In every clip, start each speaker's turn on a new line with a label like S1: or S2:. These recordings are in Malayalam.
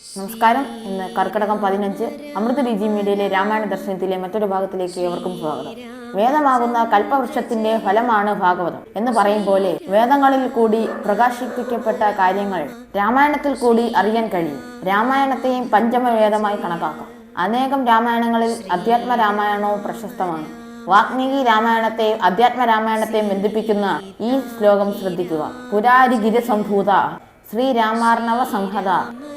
S1: നമസ്കാരം. ഇന്ന് കർക്കിടകം പതിനഞ്ച് അമൃത രുചി മീഡിയയിലെ രാമായണ ദർശനത്തിലെ മറ്റൊരു ഭാഗത്തിലേക്ക് ഏവർക്കും സ്വാഗതം. വേദമാകുന്ന കൽപ്പവൃക്ഷത്തിന്റെ ഫലമാണ് ഭാഗവതം എന്ന് പറയും പോലെ വേദങ്ങളിൽ കൂടി പ്രകാശിപ്പിക്കപ്പെട്ട കാര്യങ്ങൾ രാമായണത്തിൽ കൂടി അറിയാൻ കഴിയും. രാമായണത്തെയും പഞ്ചമവേദമായി കണക്കാക്കാം. അനേകം രാമായണങ്ങളിൽ അധ്യാത്മ രാമായണവും പ്രശസ്തമാണ്. വാഗ്മീകി രാമായണത്തെ അധ്യാത്മ രാമായണത്തെയും ബന്ധിപ്പിക്കുന്ന ഈ ശ്ലോകം ശ്രദ്ധിക്കുക. പുരാരി സംഭൂത ശ്രീരാമാർണവ സംഹത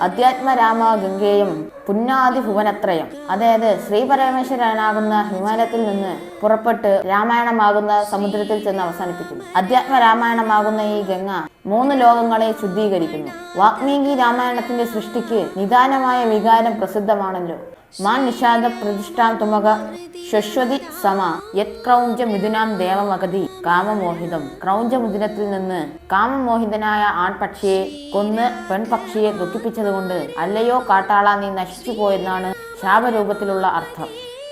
S1: അധ്യാത്മ രാമ ഗംഗേയം പുന്നാതി ഭുവനത്രയം അതായത് ശ്രീ പരമേശ്വരനാകുന്ന ഹിമാലയത്തിൽ നിന്ന് പുറപ്പെട്ട് രാമായണമാകുന്ന സമുദ്രത്തിൽ ചെന്ന് അവസാനിപ്പിക്കുന്നു. അധ്യാത്മ രാമായണമാകുന്ന ഈ ഗംഗ മൂന്ന് ലോകങ്ങളെ ശുദ്ധീകരിക്കുന്നു. വാഗ്മീകി രാമായണത്തിന്റെ സൃഷ്ടിക്ക് നിദാനമായ വികാരം പ്രസിദ്ധമാണല്ലോ. മാൻ നിഷാദ പ്രതിഷ്ഠാം തുമക ശശ്വതി സമ യത് ക്രൗഞ്ച മിഥുനാം ദേവമഗതി കാമമോഹിതം. ക്രൗഞ്ച മുദിനത്തിൽ നിന്ന് കാമമോഹിതനായ ആൺപക്ഷിയെ കൊന്ന് പെൺപക്ഷിയെ ദുഃഖിപ്പിച്ചതുകൊണ്ട് അല്ലയോ കാട്ടാള നീ നശിച്ചു പോയെന്നാണ് ശാപരൂപത്തിലുള്ള അർത്ഥം.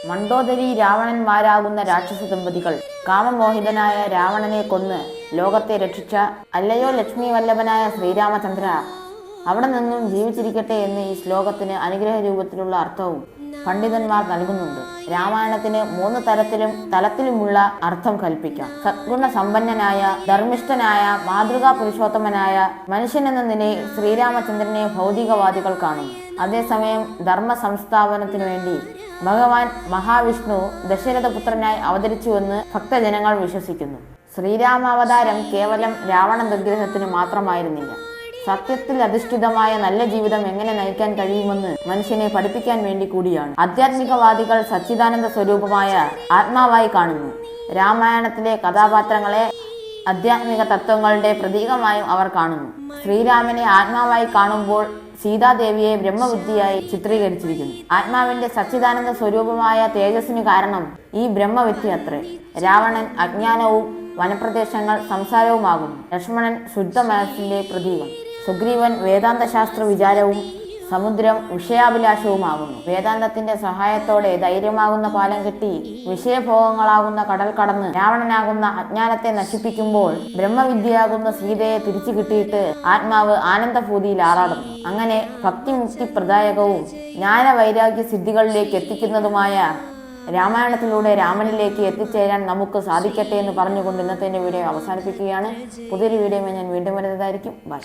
S1: മണ്ടോദരി രാവണന്മാരാകുന്ന രാക്ഷസ ദമ്പതികൾ കാമമോഹിതനായ രാവണനെ കൊന്ന് ലോകത്തെ രക്ഷിച്ച അല്ലയോ ലക്ഷ്മി വല്ലഭനായ ശ്രീരാമചന്ദ്ര അവിടെ നിന്നും ജീവിച്ചിരിക്കട്ടെ എന്ന് ഈ ശ്ലോകത്തിന് അനുഗ്രഹ രൂപത്തിലുള്ള അർത്ഥവും പണ്ഡിതന്മാർ നൽകുന്നുണ്ട്. രാമായണത്തിന് മൂന്ന് തരത്തിലും തലത്തിലുമുള്ള അർത്ഥം കൽപ്പിക്കാം. സദ്ഗുണ സമ്പന്നനായ ധർമ്മിഷ്ഠനായ മാതൃകാ പുരുഷോത്തമനായ മനുഷ്യൻ എന്ന നിലയിൽ ശ്രീരാമചന്ദ്രനെ ഭൗതികവാദികൾ കാണുന്നു. അതേസമയം ധർമ്മ സംസ്ഥാപനത്തിനു വേണ്ടി ഭഗവാൻ മഹാവിഷ്ണു ദശരഥപുത്രനായി അവതരിച്ചുവെന്ന് ഭക്തജനങ്ങൾ വിശ്വസിക്കുന്നു. ശ്രീരാമാവതാരം കേവലം രാവണ നിഗ്രഹത്തിന് മാത്രമായിരുന്നില്ല. സത്യത്തിൽ അധിഷ്ഠിതമായ നല്ല ജീവിതം എങ്ങനെ നയിക്കാൻ കഴിയുമെന്ന് മനുഷ്യനെ പഠിപ്പിക്കാൻ വേണ്ടി കൂടിയാണ്. ആധ്യാത്മികവാദികൾ സച്ചിദാനന്ദ സ്വരൂപമായ ആത്മാവായി കാണുന്നു. രാമായണത്തിലെ കഥാപാത്രങ്ങളെ ആധ്യാത്മിക തത്വങ്ങളുടെ പ്രതീകമായും അവർ കാണുന്നു. ശ്രീരാമനെ ആത്മാവായി കാണുമ്പോൾ സീതാദേവിയെ ബ്രഹ്മവിദ്യയായി ചിത്രീകരിച്ചിരിക്കുന്നു. ആത്മാവിന്റെ സച്ചിദാനന്ദ സ്വരൂപമായ തേജസ്സിന് കാരണം ഈ ബ്രഹ്മവിദ്യ അത്രേ. രാവണൻ അജ്ഞാനവും വനപ്രദേശങ്ങൾ സംസാരവുമാകുന്നു. ലക്ഷ്മണൻ ശുദ്ധ മനസ്സിന്റെ പ്രതീകം. സുഗ്രീവൻ വേദാന്ത ശാസ്ത്ര വിചാരവും സമുദ്രം വിഷയാഭിലാഷവുമാകുന്നു. വേദാന്തത്തിന്റെ സഹായത്തോടെ ധൈര്യമാകുന്ന പാലം കെട്ടി വിഷയഭോഗങ്ങളാകുന്ന കടൽ കടന്ന് രാവണനാകുന്ന അജ്ഞാനത്തെ നശിപ്പിക്കുമ്പോൾ ബ്രഹ്മവിദ്യയാകുന്ന സീതയെ തിരിച്ചു കിട്ടിയിട്ട് ആത്മാവ് ആനന്ദഭൂതിയിൽ ആറാടുന്നു. അങ്ങനെ ഭക്തിമുക്തി പ്രദായകവും ജ്ഞാനവൈരാഗ്യ സിദ്ധികളിലേക്ക് എത്തിക്കുന്നതുമായ രാമായണത്തിലൂടെ രാമനിലേക്ക് എത്തിച്ചേരാൻ നമുക്ക് സാധിക്കട്ടെ എന്ന് പറഞ്ഞുകൊണ്ട് ഇന്നത്തെ വീഡിയോ അവസാനിപ്പിക്കുകയാണ്. പുതിയൊരു വീഡിയോ ഞാൻ വീണ്ടും വരുന്നതായിരിക്കും. ബൈ.